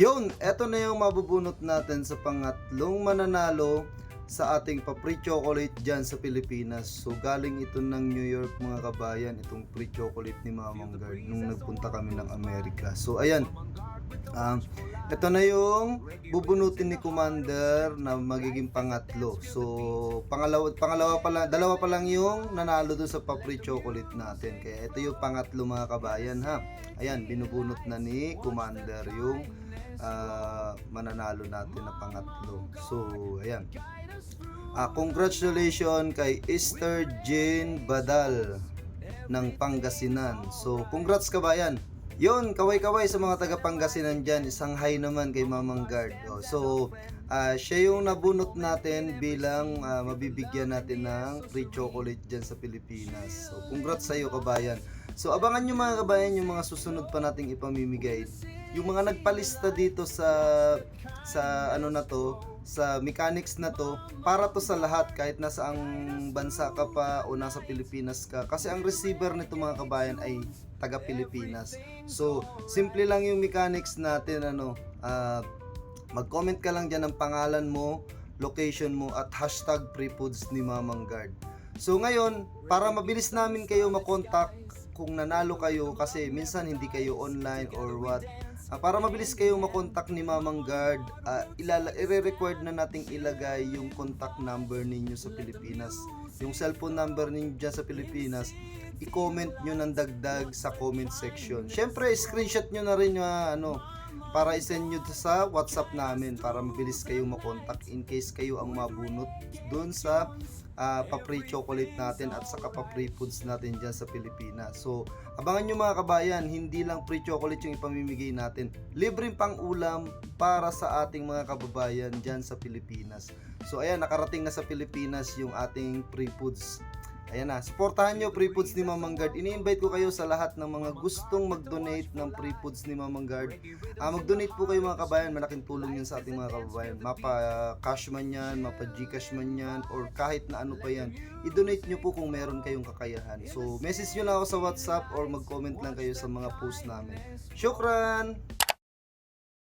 Yun, eto na yung mabubunot natin sa pangatlong mananalo sa ating pa-free chocolate dyan sa Pilipinas. So galing ito ng New York mga kabayan, itong free chocolate ni Mamang Guard nung nagpunta kami ng Amerika. So ayan, um, ito na yung bubunutin ni Commander na magiging pangatlo. So pangalawa, pangalawa pa lang, dalawa pa lang yung nanalo doon sa pa-free chocolate natin. Kaya ito yung pangatlo mga kabayan ha. Ayan, binubunot na ni Commander yung ah, mananalo natin na pangatlo. So, ayan. Ah, congratulations kay Esther Jane Badal ng Pangasinan. So, congrats kabayan. Yon, kaway-kaway sa mga taga Pangasinan dyan. Isang hi naman kay Mamang Guard. Oh, so, ah, siya yung nabunot natin bilang ah, mabibigyan natin ng free chocolate dyan sa Pilipinas. So, congrats sa iyo kabayan. So, abangan nyo mga kabayan yung mga susunod pa nating ipamimigay. Yung mga nagpalista dito sa sa ano na to, sa mechanics na to, para to sa lahat kahit nasa ang bansa ka pa o nasa Pilipinas ka. Kasi ang receiver nito mga kabayan ay taga Pilipinas. So, simple lang yung mechanics natin ano, ah, mag-comment ka lang dyan ng pangalan mo, location mo at hashtag prefoods ni Mamang Guard. So ngayon, para mabilis namin kayo makontak kung nanalo kayo kasi minsan hindi kayo online or what. Ah, para mabilis kayo makontak ni Mamang Guard, ah, ilala, ire-required na nating ilagay yung contact number ninyo sa Pilipinas. Yung cellphone number ninyo dyan sa Pilipinas, i-comment nyo ng dagdag sa comment section. Siyempre, screenshot nyo na rin yung ah, ano, para i-send nyo sa WhatsApp namin para mabilis kayo makontak in case kayo ang mabunot doon sa ah, pa-free chocolate natin at saka pa-free foods natin dyan sa Pilipinas. So, abangan nyo mga kabayan, hindi lang free chocolate yung ipamimigay natin. Libreng pang ulam para sa ating mga kababayan dyan sa Pilipinas. So, ayan, nakarating na sa Pilipinas yung ating free foods. Ayan na, supportahan nyo free foods ni Mamang Guard. Ini-invite ko kayo sa lahat ng mga gustong mag-donate ng free foods ni Mamang Guard. Ah, mag-donate po kayo mga kabayan, malaking tulong yan sa ating mga kababayan. Mapa ah, cash man yan, mapa Gcash man yan, or kahit na ano pa yan. I-donate nyo po kung meron kayong kakayahan. So, message nyo lang ako sa WhatsApp or mag-comment lang kayo sa mga post namin. Syukran!